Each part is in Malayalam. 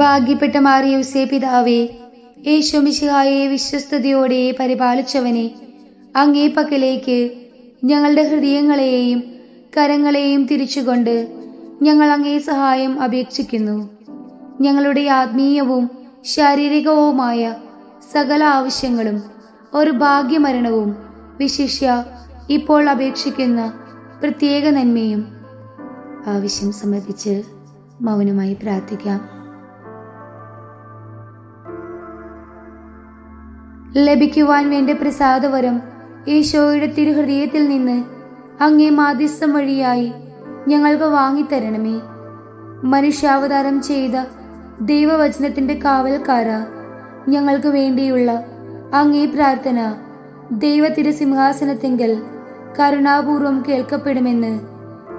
ഭാഗ്യപ്പെട്ട മാറിയൂസേ പിതാവേ യേശുമിശിഹായെ വിശ്വസ്തയോടെ പരിപാലിച്ചവനെ അങ്ങേ പക്കലേക്ക് ഞങ്ങളുടെ ഹൃദയങ്ങളെയും കരങ്ങളെയും തിരിച്ചുകൊണ്ട് ഞങ്ങൾ അങ്ങേ സഹായം അപേക്ഷിക്കുന്നു. ഞങ്ങളുടെ ആത്മീയവും ശാരീരികവുമായ സകല ആവശ്യങ്ങളും ഒരു ഭാഗ്യമരണവും വിശിഷ്യ ഇപ്പോൾ അപേക്ഷിക്കുന്ന പ്രത്യേക നന്മയും ആവശ്യം സമർപ്പിച്ച് മൗനമായി പ്രാർത്ഥിക്കാം. ലഭിക്കുവാൻ വേണ്ട പ്രസാദവരം ഈശോയുടെ തിരുഹൃദയത്തിൽ നിന്ന് അങ്ങേ മാധ്യസ്ഥം വഴിയായി ഞങ്ങൾക്ക് വാങ്ങിത്തരണമേ. മനുഷ്യാവതാരം ചെയ്ത ദൈവവചനത്തിന്റെ കാവൽക്കാര ഞങ്ങൾക്ക് വേണ്ടിയുള്ള അങ്ങേ പ്രാർത്ഥന. ദൈവ തിരുസിംഹാസനത്തെങ്കിൽ കരുണാപൂർവം കേൾക്കപ്പെടുമെന്ന്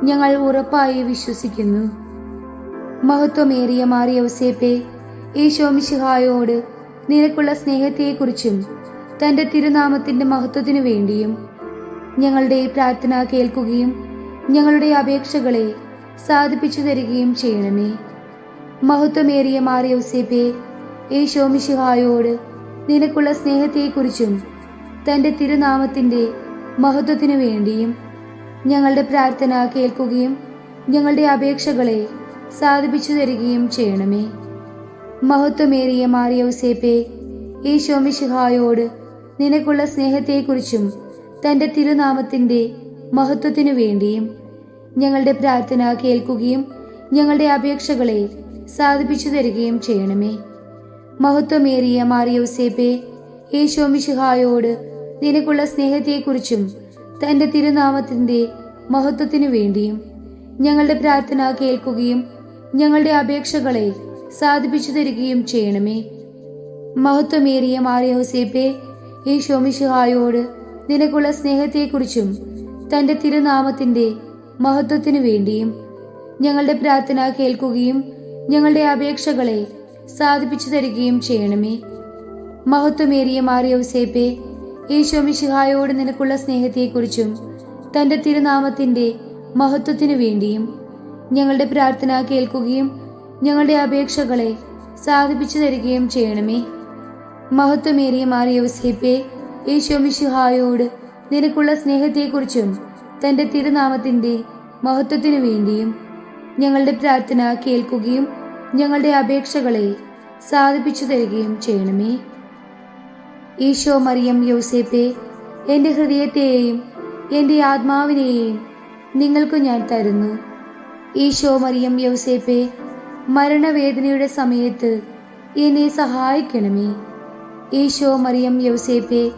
ഞങ്ങൾ ഉറപ്പായി വിശ്വസിക്കുന്നു. മഹത്വമേറിയ മാറിയൗസേപ്പെ ഈശോമിശിഹായോട് നിനക്കുള്ള സ്നേഹത്തെക്കുറിച്ചും തന്റെ തിരുനാമത്തിന്റെ മഹത്വത്തിനു വേണ്ടിയും ഞങ്ങളുടെ പ്രാർത്ഥന കേൾക്കുകയും ഞങ്ങളുടെ അപേക്ഷകളെ സാധിപ്പിച്ചു തരികയും ചെയ്യണമേ. മഹത്വമേറിയ മാറിയൗസേപ്പെ ഈശോമിശിഹായോട് നിനക്കുള്ള സ്നേഹത്തെക്കുറിച്ചും തന്റെ തിരുനാമത്തിന്റെ മഹത്വത്തിനു വേണ്ടിയും ഞങ്ങളുടെ പ്രാർത്ഥന കേൾക്കുകയും ഞങ്ങളുടെ അപേക്ഷകളെ സാധിപ്പിച്ചു തരികയും ചെയ്യണമേ. മഹത്വമേറിയ മാറിയൗസേപ്പെ ഈശോമിശിഹായോട് നിനക്കുള്ള സ്നേഹത്തെക്കുറിച്ചും തന്റെ തിരുനാമത്തിന്റെ മഹത്വത്തിനു വേണ്ടിയും ഞങ്ങളുടെ പ്രാർത്ഥന കേൾക്കുകയും ഞങ്ങളുടെ അപേക്ഷകളെ സാധിപ്പിച്ചു തരികയും ചെയ്യണമേ. മഹത്വമേറിയ മാറിയൗസേപ്പെ ഈശോമിശിഹായോട് നിനക്കുള്ള സ്നേഹത്തെക്കുറിച്ചും തന്റെ തിരുനാമത്തിന്റെ മഹത്വത്തിനു വേണ്ടിയും ഞങ്ങളുടെ പ്രാർത്ഥന കേൾക്കുകയും ഞങ്ങളുടെ അപേക്ഷകളെ സാധിപ്പിച്ചു തരികയും ചെയ്യണമേ. മഹത്വമേറിയ മാറിയോസേപ്പെ ഷോമിഷുഹായോട് നിനക്കുള്ള സ്നേഹത്തെക്കുറിച്ചും തന്റെ തിരുനാമത്തിന്റെ മഹത്വത്തിനു വേണ്ടിയും ഞങ്ങളുടെ പ്രാർത്ഥന കേൾക്കുകയും ഞങ്ങളുടെ അപേക്ഷകളെ സാധിപ്പിച്ചു തരികയും ചെയ്യണമേ. മഹത്വമേറിയ മാറിയോസേപ്പെ ഈ ഷോമിഷുഹായോട് നിനക്കുള്ള സ്നേഹത്തെക്കുറിച്ചും തന്റെ തിരുനാമത്തിന്റെ മഹത്വത്തിനു വേണ്ടിയും ഞങ്ങളുടെ പ്രാർത്ഥന കേൾക്കുകയും ഞങ്ങളുടെ അപേക്ഷകളെ സാധിപ്പിച്ചു തരികയും ചെയ്യണമേ. മഹത്വമേറിയ മാറിയവസേപ്പെ ഈശോമിശിഹായോട് നിനക്കുള്ള സ്നേഹത്തെക്കുറിച്ചും തന്റെ തിരുനാമത്തിന്റെ മഹത്വത്തിനു വേണ്ടിയും ഞങ്ങളുടെ പ്രാർത്ഥന കേൾക്കുകയും ഞങ്ങളുടെ അപേക്ഷകളെ സാധിപ്പിച്ചു തരികയും ചെയ്യണമേ. ഈശോ മറിയം യോസേപ്പെ എന്റെ ഹൃദയത്തെയും എന്റെ ആത്മാവിനെയും നിങ്ങൾക്ക് ഞാൻ തരുന്നു. ഈശോ മറിയം യോസേപ്പെ മരണവേദനയുടെ സമയത്ത് എന്നെ സഹായിക്കണമേ. ഈശോ മറിയം യൗസേപ്പെ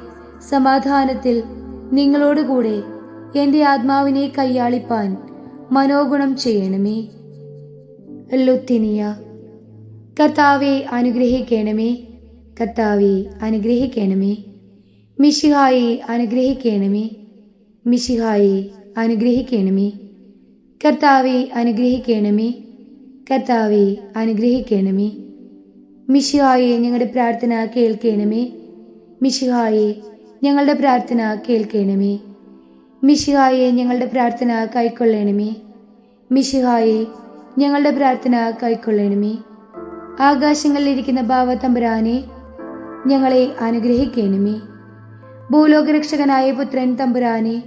സമാധാനത്തിൽ നിങ്ങളോടുകൂടെ എന്റെ ആത്മാവിനെ കൈയാളിപ്പാൻ മനോഗുണം ചെയ്യണമേ. ലുത്തിനിയ കർത്താവെ അനുഗ്രഹിക്കണമേ. കർത്താവെ അനുഗ്രഹിക്കണമേ. മിശിഹായെ അനുഗ്രഹിക്കണമേ. മിശിഹായെ അനുഗ്രഹിക്കണമേ. കർത്താവെ അനുഗ്രഹിക്കണമേ. കർത്താവെ അനുഗ്രഹിക്കണമേ. മിശിഹായെ ഞങ്ങളുടെ പ്രാർത്ഥന കേൾക്കണമേ. മിശിഹായെ ഞങ്ങളുടെ പ്രാർത്ഥന കേൾക്കണമേ. മിശിഹായെ ഞങ്ങളുടെ പ്രാർത്ഥന കൈക്കൊള്ളണമേ. മിശിഹായെ ഞങ്ങളുടെ പ്രാർത്ഥന കൈക്കൊള്ളണമേ. ആകാശങ്ങളിലിരിക്കുന്ന ഭാവതമ്പുരാനെ ഞങ്ങളെ അനുഗ്രഹിക്കണമേ. ഭൂലോകരക്ഷകനായ പുത്രൻ തമ്പുരാനെ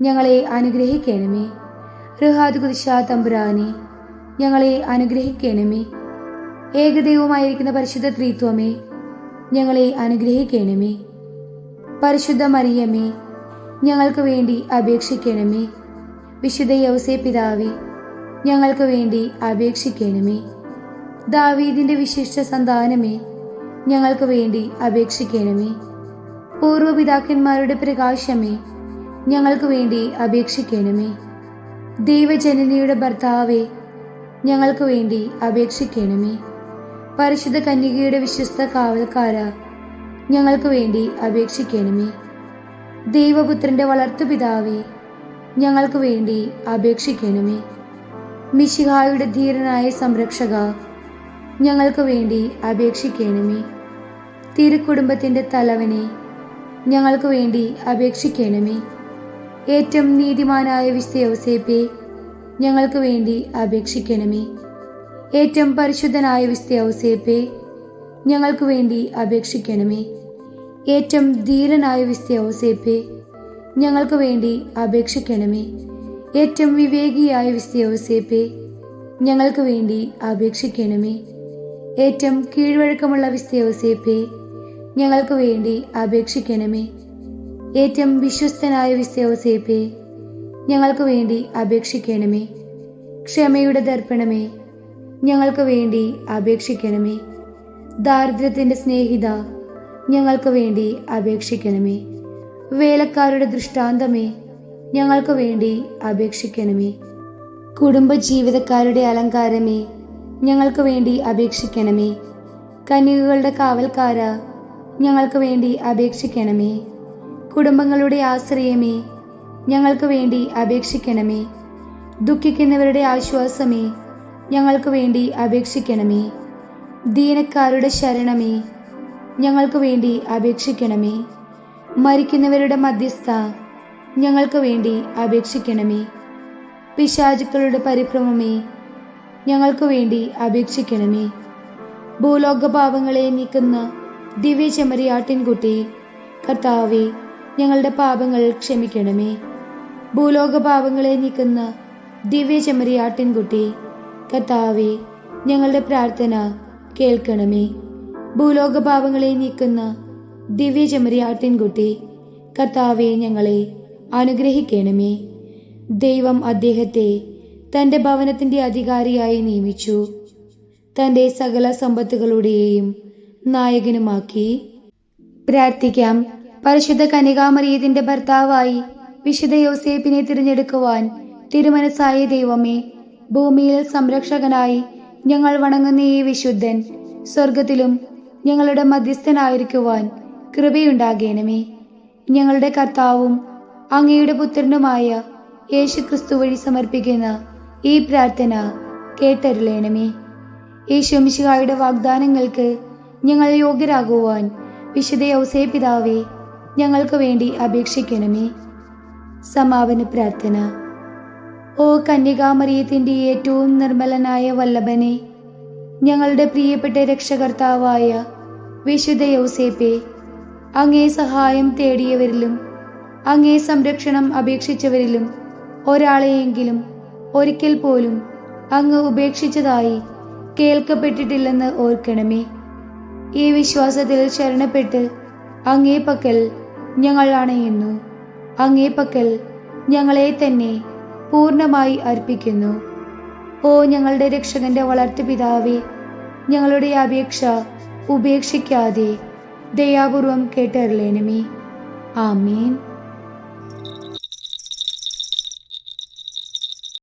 ഞങ്ങളെ അനുഗ്രഹിക്കണമേ. റുഹാദ് കുദിശാ തമ്പുരാനെ ഞങ്ങളെ അനുഗ്രഹിക്കണമേ. ഏകദൈവമായിരിക്കുന്ന പരിശുദ്ധ ത്രിത്വമേ ഞങ്ങളെ അനുഗ്രഹിക്കണമേ. പരിശുദ്ധ മറിയമേ ഞങ്ങൾക്ക് വേണ്ടി അപേക്ഷിക്കണമേ. വിശുദ്ധ യവസേ പിതാവേ ഞങ്ങൾക്ക് വേണ്ടി അപേക്ഷിക്കണമേ. ദാവീദിന്റെ വിശിഷ്ട സന്താനമേ ഞങ്ങൾക്ക് വേണ്ടി അപേക്ഷിക്കണമേ. പൂർവപിതാക്കന്മാരുടെ പ്രകാശമേ ഞങ്ങൾക്ക് വേണ്ടി അപേക്ഷിക്കണമേ. ദൈവജനനിയുടെ ഭർത്താവേ ഞങ്ങൾക്ക് വേണ്ടി അപേക്ഷിക്കണമേ. പരിശുദ്ധ കന്യകയുടെ വിശ്വസ്ത കാവൽക്കാര ഞങ്ങൾക്ക് വേണ്ടി അപേക്ഷിക്കണമേ. ദൈവപുത്രന്റെ വളർത്തുപിതാവേ ഞങ്ങൾക്ക് വേണ്ടി അപേക്ഷിക്കണമേ. മിശിഹായുടെ ധീരനായ സംരക്ഷക ഞങ്ങൾക്ക് വേണ്ടി അപേക്ഷിക്കണമേ. തിരുക്കുടുംബത്തിന്റെ തലവനെ ഞങ്ങൾക്ക് വേണ്ടി അപേക്ഷിക്കണമേ. ഏറ്റവും നീതിമാനായ വിസ്തയോസേപ്പെ ഞങ്ങൾക്ക് വേണ്ടി അപേക്ഷിക്കണമേ. ഏറ്റവും പരിശുദ്ധനായ വിസ്തയ ഔസേപ്പെ ഞങ്ങൾക്ക് വേണ്ടി അപേക്ഷിക്കണമേ. ഏറ്റവും ധീരനായ വിസ്തയ ഔസേപ്പെ ഞങ്ങൾക്ക് വേണ്ടി അപേക്ഷിക്കണമേ. ഏറ്റവും വിവേകിയായ വിസ്തയ ഔസേപ്പെ ഞങ്ങൾക്ക് വേണ്ടി അപേക്ഷിക്കണമേ. ഏറ്റവും കീഴ്വഴക്കമുള്ള വിസ്തയ ഔസേപ്പെ ഞങ്ങൾക്ക് വേണ്ടി അപേക്ഷിക്കണമേ. ഏറ്റവും വിശ്വസ്തനായ വിസ്തയ ഔസേപ്പെ ഞങ്ങൾക്ക് വേണ്ടി അപേക്ഷിക്കണമേ. ക്ഷമയുടെ ദർപ്പണമേ. ഞങ്ങൾക്ക് വേണ്ടി അപേക്ഷിക്കണമേ. ദാരിദ്ര്യത്തിന്റെ സ്നേഹിത ഞങ്ങൾക്ക് വേണ്ടി അപേക്ഷിക്കണമേ. വേലക്കാരുടെ ദൃഷ്ടാന്തമേ. ഞങ്ങൾക്ക് വേണ്ടി അപേക്ഷിക്കണമേ. കുടുംബജീവിതക്കാരുടെ അലങ്കാരമേ. ഞങ്ങൾക്ക് വേണ്ടി അപേക്ഷിക്കണമേ. കന്യകകളുടെ കാവൽക്കാര ഞങ്ങൾക്ക് വേണ്ടി അപേക്ഷിക്കണമേ. കുടുംബങ്ങളുടെ ആശ്രയമേ. ഞങ്ങൾക്ക് വേണ്ടി അപേക്ഷിക്കണമേ. ദുഃഖിക്കുന്നവരുടെ ആശ്വാസമേ. ഞങ്ങൾക്ക് വേണ്ടി അപേക്ഷിക്കണമേ. ദീനക്കാരുടെ ശരണമേ. ഞങ്ങൾക്ക് വേണ്ടി അപേക്ഷിക്കണമേ. മരിക്കുന്നവരുടെ മധ്യസ്ഥ ഞങ്ങൾക്ക് വേണ്ടി അപേക്ഷിക്കണമേ. പിശാചുക്കളുടെ പരിഭ്രമമേ. ഞങ്ങൾക്ക് വേണ്ടി അപേക്ഷിക്കണമേ. ഭൂലോക പാപങ്ങളെ നീക്കുന്ന ദിവ്യ ചെമ്മരിയാട്ടിൻകുട്ടി കർത്താവെ ഞങ്ങളുടെ പാപങ്ങൾ ക്ഷമിക്കണമേ. ഭൂലോക പാപങ്ങളെ നീക്കുന്ന ദിവ്യ ചെമ്മരിയാട്ടിൻകുട്ടി കത്താവെ ഞങ്ങളുടെ പ്രാർത്ഥന കേൾക്കണമേ. ഭൂലോക പാപങ്ങളെ നീക്കുന്ന ദിവ്യ ചെമ്മരിയാട്ടിൻകുട്ടി കത്താവെ ഞങ്ങളെ അനുഗ്രഹിക്കണമേ. ദൈവം അദ്ദേഹത്തെ തന്റെ ഭവനത്തിന്റെ അധികാരിയായി നിയമിച്ചു. തന്റെ സകല സമ്പത്തുകളുടെയും നായകനുമാക്കി. പ്രാർത്ഥിക്കാം. പരിശുദ്ധ കനികാമറിയതിന്റെ ഭർത്താവായി വിശുദ്ധ യോസേപ്പിനെ തിരഞ്ഞെടുക്കുവാൻ തിരുമനസായ ദൈവമേ ഭൂമിയിൽ സംരക്ഷകനായി ഞങ്ങൾ വണങ്ങുന്ന ഈ വിശുദ്ധൻ സ്വർഗത്തിലും ഞങ്ങളുടെ മധ്യസ്ഥനായിരിക്കുവാൻ കൃപയുണ്ടാകേണമേ. ഞങ്ങളുടെ കർത്താവും അങ്ങയുടെ പുത്രനുമായ യേശു ക്രിസ്തു വഴി സമർപ്പിക്കുന്ന ഈ പ്രാർത്ഥന കേട്ടരുളേണമേ. യേശുമിശിഹായുടെ വാഗ്ദാനങ്ങൾക്ക് ഞങ്ങൾ യോഗ്യരാകുവാൻ വിശുദ്ധ ഔസേ പിതാവേ ഞങ്ങൾക്ക് വേണ്ടി അപേക്ഷിക്കണമേ. സമാപന പ്രാർത്ഥന. ഓ കന്യകാമറിയത്തിന്റെ ഏറ്റവും നിർമ്മലനായ വല്ലഭനെ ഞങ്ങളുടെ പ്രിയപ്പെട്ട രക്ഷകർത്താവായ വിശുദ്ധ യൗസേപ്പെ അങ്ങേ സഹായം തേടിയവരിലും അങ്ങേ സംരക്ഷണം അപേക്ഷിച്ചവരിലും ഒരാളെയെങ്കിലും ഒരിക്കൽ പോലും അങ്ങ് ഉപേക്ഷിച്ചതായി കേൾക്കപ്പെട്ടിട്ടില്ലെന്ന് ഓർക്കണമേ. ഈ വിശ്വാസത്തിൽ ശരണപ്പെട്ട് അങ്ങേ പക്കൽ ഞങ്ങൾ അണയുന്നു. അങ്ങേ പക്കൽ ഞങ്ങളെ തന്നെ പൂർണമായി അർപ്പിക്കുന്നു. ഓ ഞങ്ങളുടെ രക്ഷകന്റെ വളർത്തു പിതാവേ ഞങ്ങളുടെ അപേക്ഷ ഉപേക്ഷിക്കാതെ ദയാപൂർവം കേട്ടറിയണമേ ആമേൻ.